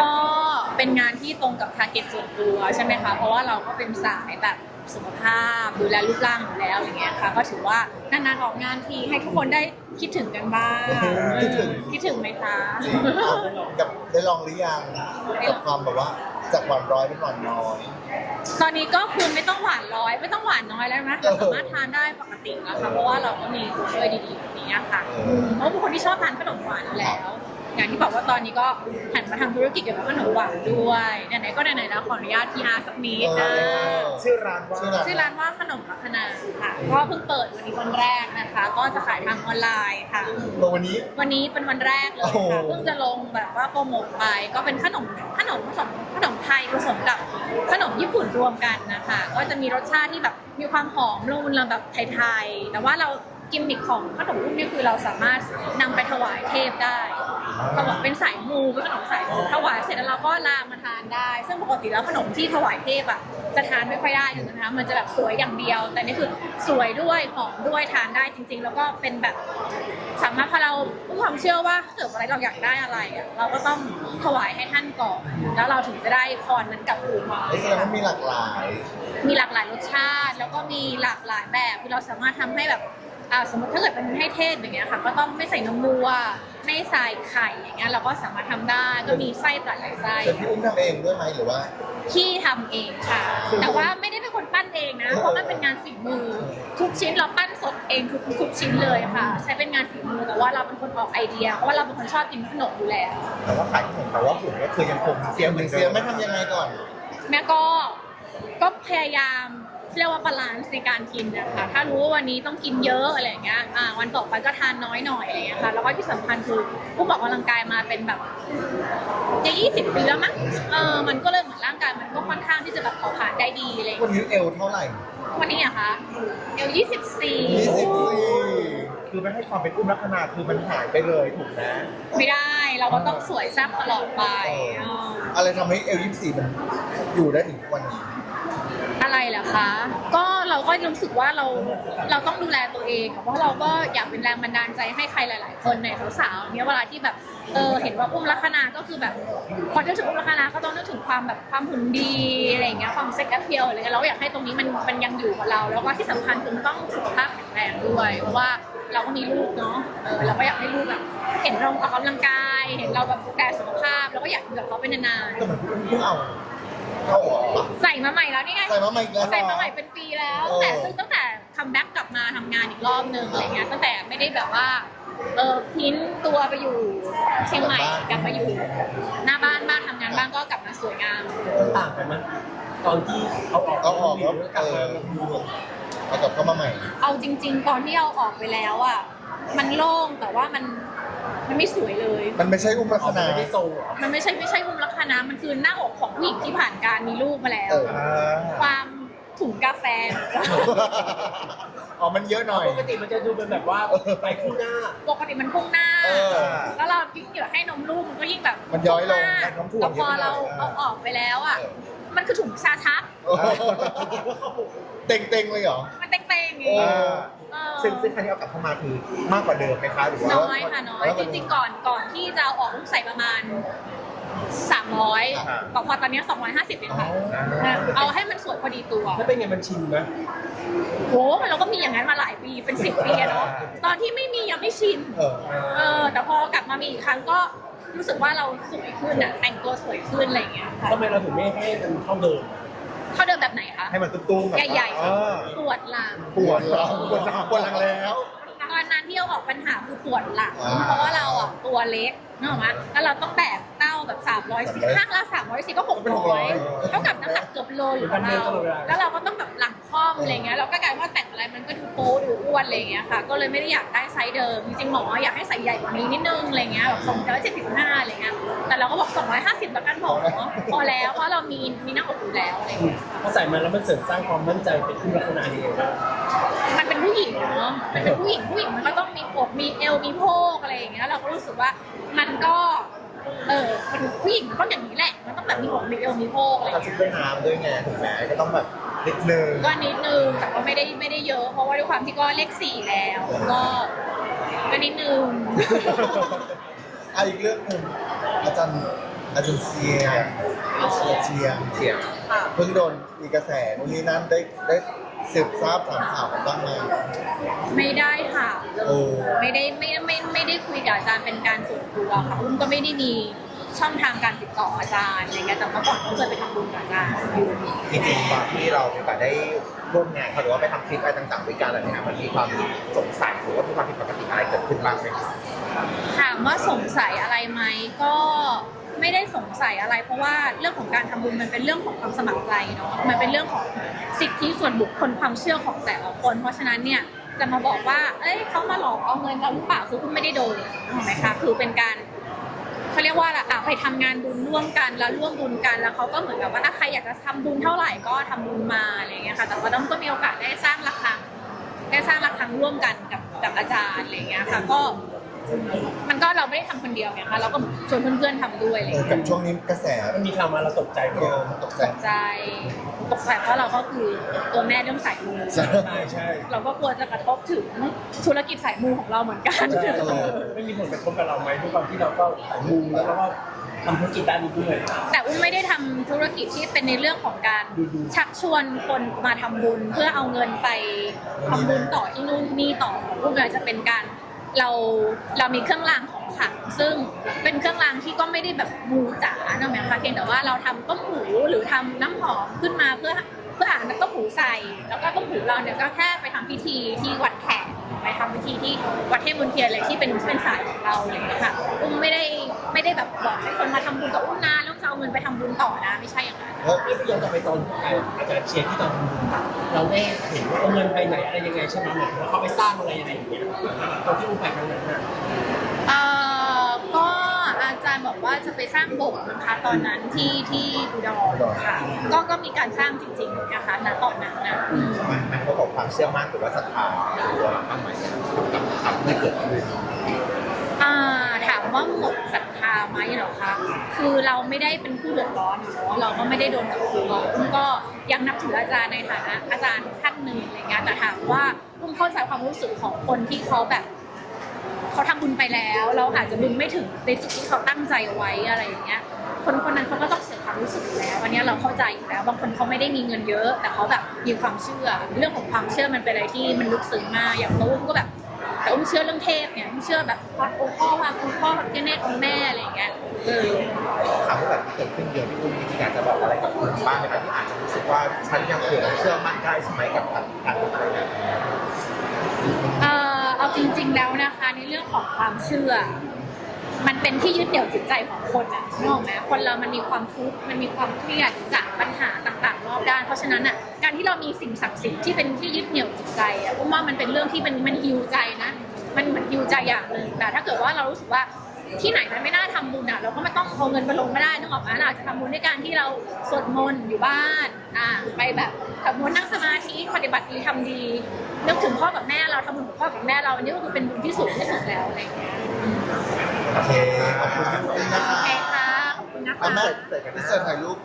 ก็เป็นงานที่ตรงกับทาร์เก็ตส่วนตัวใช่ไหมคะ เพราะว่าเราก็เป็นสายแบบสุขภาพดูแลรูปร่างอยู่แล้วอย่างเงี้ยค่ะ ก็ถือว่านานๆออกงานทีให้ทุกคนได้คิดถึงกันบ้างคิดถึง คิดถึงไหมคะจริงกับได้ลองหรือยังกับความแบบว่าจากหวานร้อยเป็นหวานน้อย ตอนนี้ก็คือไม่ต้องหวานร้อยไม่ต้องหวานน้อยแล้วนะเราสามารถทานได้ปกติแล้วค่ะเพราะว่าเราก็มีตัวช่วยดีๆแบบนี้ค่ะเออเพราะเป็นคนที่ชอบทานขนมหวานอยู่แล้ว อย่างที่บอกว่าตอนนี้ก็หันมาทำธุรกิจเกี่ยวกับขนมหวานด้วยไหนๆก็ไหนๆแล้วขออนุญาตพีอาร์สักนิดนะชื่อร้านว่าชื่อร้าน ชื่อร้านว่าขนมลัคนาค่ะก็เพิ่งเปิดวันนี้วันแรกนะคะ ก็จะขายทางออนไลน์ค่ะตัววันนี้ วันนี้เป็นวันแรกเลยโอ้โหค่ะเพิ่งจะลงแบบว่าโปรโมทไป ก็เป็นขนมขนมผสมขนมไทยผสมกับขนมญี่ปุ่นรวมกันนะคะ ก็จะมีรสชาติที่แบบมีความหอมละมุนละแบบไทยๆแต่ว่าเรา กิมมิคของขนมรุ่นนี้คือเราสามารถนำไปถวายเทพได้เขาบอกเป็นสายมูเป็นขนมสายมูถวายเสร็จแล้วเราก็ลามมาทานได้ ซึ่งปกติแล้วขนมที่ถวายเทพอะจะทานไม่ค่อยได้นะคะมันจะแบบสวยอย่างเดียว แต่นี่คือสวยด้วยหอมด้วยทานได้จริง ๆ แล้วก็เป็นแบบสามารถพอเรามีความเชื่อว่าถ้าเกิดอะไรเราอยากได้อะไรอะเราก็ต้องถวายให้ท่านก่อนแล้วเราถึงจะได้พรนั้นกลับคืนมา แสดงว่ามีหลากหลาย มีหลากหลายรสชาติ แล้วก็มีหลากหลายแบบคือเราสามารถทำให้แบบ อ่าสมมติถ้าเกิดเป็นให้เทศอย่างเงี้ยค่ะ ก็ต้องไม่ใส่น้ำมัว ไม่ใส่ไข่อย่างเงี้ยเราก็สามารถทำได้ก็มีไส้หลากหลายไส้เป็นพี่อุ้มทำเองด้วยไหมหรือว่า ที่ทำเองค่ะ แต่ว่าไม่ได้เป็นคนปั้นเองนะเพราะมันเป็นงานฝีมือ ทุกชิ้นเราปั้นสดเองทุกทุกชิ้นเลยค่ะ ใช้เป็นงานฝีมือแต่ว่าเราเป็นคนออกไอเดียเพราะว่าเราเป็นคนชอบกินขนมอยู่แล้ว แต่ว่าขายขนมแต่ว่าหุ่นก็คือยังคงเสียเหมือนเสีเดิยมไม่ทำยังไงก่อน แม่ก็ก็พยายาม เรียกว่าบาลานซ์ในการกินนะคะถ้ารู้ว่าวันนี้ต้องกินเยอะอะไรอย่างเงี้ยอ่าวันต่อไปก็ทานน้อยหน่อยอะไรอย่างเงี้ยค่ะแล้วก็ที่สำคัญคือผู้บอกกำลังกายมาเป็นแบบจะยี่สิบปีแล้วมั้งเออมันก็เลยเหมือนร่างกายมันก็ค่อนข้างที่จะแบบเผาผลาญได้ดีอะไรอย่างวันเงี้ยนี้เอวเท่าไหร่ วันนี้อะคะเอลยี่สิบสี่24 คือไม่ให้ความเป็นอุ้มลักษณะคือมันหายไปเลยถูกนะไม่ได้เราก็ต้องสวยแซ่บตลอดไปอ๋ออะไรทำให้เอล24มันอยู่ได้ถึงทุกวันนี้อะไร เหรอคะ ก็เราก็รู้สึกว่าเราเราต้องดูแลตัวเอง เพราะเราก็อยากเป็นแรงบันดาลใจให้ใครหลาย ๆ คนในสาวๆเนี้ยเวลาที่แบบเออเห็นว่าอุ้มลักษณะก็คือแบบพอนึกถึงอุ้มลักษณะก็ต้องนึกถึงความแบบความหุ่นดีอะไรอย่างเงี้ยความเซ็กซ์เพียลอะไรเงี้ยเราอยากให้ตรงนี้มันมันยังอยู่กับเรา แล้วก็ที่สำคัญคือต้องสุขภาพแข็งแรงด้วยเพราะว่าเราก็มีลูกเนาะเออเราก็อยากให้ลูกแบบเห็นเราออกกำลังกาย เห็นเราแบบดูแลสุขภาพเราก็อยากอยู่กับเขาเป็นนานก็เหมือนเพิ่งเอา เข้าออกปะๆใส่มาใหม่แล้วนี่ไงใส่มาใหม่อีกแล้วใส่มาใหม่เป็นปีแล้วเออแต่ซึ่งตั้งแต่คัมแบ็กกลับมาทำงานอีกรอบนึงอะไรเงี้ยตั้งแต่ไม่ได้แบบว่าเออทิ้นตัวไปอยู่เชียงใหม่กลับมาอยู่ หน้าบ้านบ้างทำงานบ้างก็กลับมาสวยงามต่างกันมั้ยตอนที่เอาออกเอาออกแล้วกลับเอมาอเอากลับเข้ามาใหม่ เอาจริง ๆ ตอนที่เอาออกไปแล้วอะมันโล่งแต่ว่ามัน มันไม่สวยเลย มันไม่ใช่อุ้มลักอษอกณะ ไม่ได้โซเหรอมันไม่ใช่ไม่ใช่หุ้มลักษณะมันคือหน้าอกของผู้หญิงที่ผ่านการมีลูกมาแล้ว เออ อ่าความถุงกาแฟ อ๋อ มันเยอะหน่อย ปกติมันจะดูเป็นแบบว่าไปคู่หน้า ปกติมันพุ่งหน้า เออแล้วเรายิ่งเหยื่อให้นมลูกมันก็ยิ่งแบบมันย้อยลงมากน้ำท่วมแล้วพอเยอะไปหน่อยเราเออเอาออกไปแล้วอะ เออ มันคือถุงชาชักเต็งเต็งๆเลยเหรอ มันเต็งๆอย่างโอ้งี้อ่าเออ ซึ่งซึ่งครั้งนี้เอากลับเข้ามาคือมากกว่าเดิมไหมคะหรือว่าน้อยค่ะน้อยแล้วจมันริงๆก่อนก่อนที่จะเอาออกต้องใส่ประมาณ 300อ่าแต่พอตอนนี้ 250เองค่ะอ่าเอาให้มันสวยพอดีตัวถ้าเป็นไงมันชินไหมโหเราก็มีอย่างนั้นมาหลายปีเป็น10ปีอะเนาะตอนที่ไม่มียังไม่ชินเออเออแต่พอกลับมามีอีกครั้งก็รู้สึกว่าเราสวยขึ้นอะแต่งตัวสวยขึ้นอะไรอย่างเงี้ยค่ะทำไมเราถึงไม่ให้มันเท่าเดิม เท่าเดิมแบบไหนคะให้มันตุ้มๆแบบว่าใหญ่เออๆปวดหลัง ปวดหลังปวดหลังปวดหลังแล้ว ตอนนั้นที่เอาออกปัญหาคือปวดหลังอ่าเพราะว่าเราอะตัวเล็กนึกออกไหมแล้วเราต้องแบกเต้าแบบ300สิข้างละ300สิก็เป็น600 600เท่ากับน้ำหนักเกือบโลอยู่กับเรา แล้วเราก็ต้องแบบหลังคล่ อมอะไรเงี้ยเราก็กลายว่าแต่งอะไรมันก็ดูโป๊ดูอ้วนอะไรเงี้ยค่ะ ก็เลยไม่ได้อยากได้ไซส์เดิมจริงๆหมออยากให้ใส่ใหญ่กว่านี้นิดนึงอะไรเงี้ยแบบสองร้อยเจ็ดสิบห้าอะไรเงี้ยแต่เราก็บอก250แล้วกันหมอพอแล้วเพราะเรามีมีหน้าอกอยู่แล้วอะไรเงี้ยพอใส่มาแล้วมันเสริมสร้างความมั่นใจเป็นคู่ลักษณะยังไงบ้างมันเป็นผู้หญิงเนาะมันเป็นผู้หญิงผู้หญิงมันก็ต้องมีอกมีเอวมีโพกอะไรอย่างเงี้ยเราก็รู้สึกว่ามันก็เออมันผู้หญิงมันต้องอย่างนี้แหละ มันต้องแบบมีอกมีเอวมีโพกอะไรอเราย่างชุดเงี้ยว่ายน้ำด้วยไงถูกไหมก็ต้องแบบ นิดนึงก็นิดนึงแต่ก็ไม่ได้ไม่ได้เยอะ เพราะว่าด้วยความที่ก็เลขสี่แล้ว ก็ก็นิดนึง อะอีกเรื่องหนึ่งอาจารย์อาจารย์เชียงเชียงเชียงเสียงค่ะเพิ่งโดนมีกระแสนู่นนี่นั่นได้ได้สืบทราบถามข่าวกันบ้างไหมไม่ได้ค่ะ โอ้ ไม่ได้ไม่ไม่ไม่ได้คุยกับอาจารย์เป็นการส่วนตัวค่ะอุ้มก็ไม่ได้มี ช่องทางการติดต่ออาจารย์อะไรเงี้ยแต่เมื่อก่อนก็เคยไปทำบุญกับอาจารย์อยู่จริงๆตอนที่เรามีโอกาสได้ร่วมงานเขาหรือว่าไปทำคลิปอะไรต่างๆด้วยกันอะไรเงี้ยมันมีความสงสัยหรือว่ามีความผิดปกติอะไรเกิดขึ้นบ้างไหมครับถามว่าสงสัยอะไรไหมก็ไม่ได้สงสัยอะไร เพราะว่าเรื่องของการทำบุญมันเป็นเรื่องของความสมัครใจเนาะมันเป็นเรื่องของสิทธิส่วนบุคคลความเชื่อของแต่ละคน เพราะฉะนั้นเนี่ยจะมาบอกว่า เอ้ยเขามาหลอกเอาเงินเราหรือเปล่าคือคุณไม่ได้โดนถูกไหมคะคือเป็นการ เขาเรียกว่าอะไรอะไปทำงานบุญร่วมกันแล้วร่วมบุญกันแล้วเขาก็เหมือนกับว่าถ้าใครอยากจะทำบุญเท่าไหร่ก็ทำบุญมาอะไรอย่างเงี้ยค่ะ แต่ว่าต้องก็มีโอกาสได้สร้างระฆังได้สร้างระฆังร่วมกันกับกับอาจารย์อะไรอย่างเงี้ยค่ะก็มันก็เราไม่ได้ทำคนเดียวไงคะเราก็ชวนเพื่อนๆทำด้วยอะไรอเอย่างอเงี้ยกับช่วงนี้กระแสมันมีข่าวมาเราตกใจไหมเออมันตกใจ ตกใจตกใจเพราะเราก็คือตัวแม่เรื่องสายมูใช่ใช่ใช่เราก็กลัวจะกระทบถึงธุรกิจสายมูของเราเหมือนกันใช่ไม่มีผลกระทบกับเราไหมด้วยความที่เราก็ขายมูแล้วเราก็ทำธุรกิจด้านนี้ด้วย แต่อุ้มไม่ได้ทำธุรกิจที่เป็นในเรื่องของการชักชวนคนมาทำบุญ เพื่อเอาเงินไปทำบุญต่อที่นู่นที่นี่ต่อของอุ้มอาจจะเป็นการ เราเรามีเครื่องรางของขลังซึ่งเป็นเครื่องรางที่ก็ไม่ได้แบบมูจ๋าเนอะแม่คะเพียงแต่ว่าเราทำต้มหูหรือทำน้ำหอมขึ้นมาเพื่อเพื่ออ่านต้มหูใส่ แล้วก็ต้มหูเราเนี่ยก็แค่ไปทำพิธีที่วัดแขก ไปทำพิธีที่วัดเทพบุญเทียนอะไรที่เป็นเป็นสายของเราอะไรอย่างเลยค่ะอุ้มไม่ได้ไม่ได้แบบบอกให้คนมาทำบุญกับอุ้มนะแล้วจะเอาเงินไปทำบุญต่อนะ ไม่ใช่อย่างนั้นเพราะที่ย้อนกลับไปตอนอาจารย์เชียร์ที่ตอนทำบุญเราได้เห็นว่าเอาเงินไปไหนอะไรยังไงใช่ไหมเหมือนว่าเขาไปสร้างอะไรยังไงอย่างเงี้ยตอนที่อุ้มไปครั้งนั้น บอกว่าจะไปสร้างโบสถ์นะคะตอนนั้นที่ที่อุดรค่ะ ก็ก็มีการสร้างจริงๆนะคะณตอนนั้นนะอืมมันมันก็บอกความเชื่อมั่นหรือว่าศรัทธาตัวเราบ้างไหมกับคำที่เกิดขึ้นอ่าถามว่าหมดศรัทธาไหมเหรอคะคือเราไม่ได้เป็นผู้เดือดร้อนอะเนาะเราก็ไม่ได้โดนกับตัวอุ้มก็ยังนับถืออาจารย์ในฐานะอาจารย์ท่านหนึ่งอะไรเงี้ยแต่ถามว่าอุ้มเข้าใจความรู้สึกของคนที่เขาแบบ เขาทำบุญไปแล้ว เราอาจจะบุญไม่ถึงในจุดที่เขาตั้งใจไว้อะไรอย่างเงี้ย คนคนนั้นเขาก็ต้องเสียความรู้สึกอยู่แล้วอันเนี้ยเราเข้าใจอยู่แล้วบางคนเขาไม่ได้มีเงินเยอะ แต่เขาแบบมีความเชื่อ เรื่องของความเชื่อมันเป็นอะไรที่มันลึกซึ้งมากอย่างตัวอุ้มก็แบบแต่อุ้มเชื่อเรื่องเทพเนี่ยอุ้มเชื่อแบบวัดองค์พ่อว่าคุณพ่อแบบเจ้าแม่องค์แม่อะไรอย่างเงี้ยเออคำที่แบบเกิดขึ้นเยอะที่คุณมีอยากจะบอกอะไรกับคนบ้างไหมครับที่อาจจะรู้สึกว่าฉันยังคงเชื่อมั่นได้ใช่ไหมกับการทำอะไรแบบนี้เอ่อเอาจ ริง ๆ แล้วนะคะ ในเรื่องของความเชื่อ มันเป็นที่ยึดเหนี่ยวจิตใจของคนอะนึกออกไหมคนเรามันมีความทุกข์มันมีความเครียดจากปัญหาต่างๆ รอบด้าน เพราะฉะนั้นอะการที่เรามีสิ่งศักดิ์สิทธิ์ที่เป็นที่ยึดเหนี่ยวจิตใจอะผมว่ามันเป็นเรื่องที่มันมันฮิวใจนะ มันมันฮิวใจอย่างหนึ่งแต่ถ้าเกิดว่าเรารู้สึกว่า ที่ไหนมันไม่น่าทำบุญอะเราก็ไม่ต้องเอาเงินมาลงไม่ได้นึกออกไหมเราอาจจะทำบุญด้วยการที่เราสวดมนต์อยู่บ้านอ่าไปแบบทำบุญนั่งสมาธิปฏิบัติดีทำดีนึกถึงพ่อกับแม่เราทำบุญกับพ่อกับแม่เราอันนี้ก็คือเป็นบุญที่สูงที่สุดแล้วอะไรอย่างเงี้ยโอเคขอบคุณพี่ปุ้ยนะโอคะเคค่ะขอบคุณนะคะอาแม่เสิร์ฟถ่ายรูป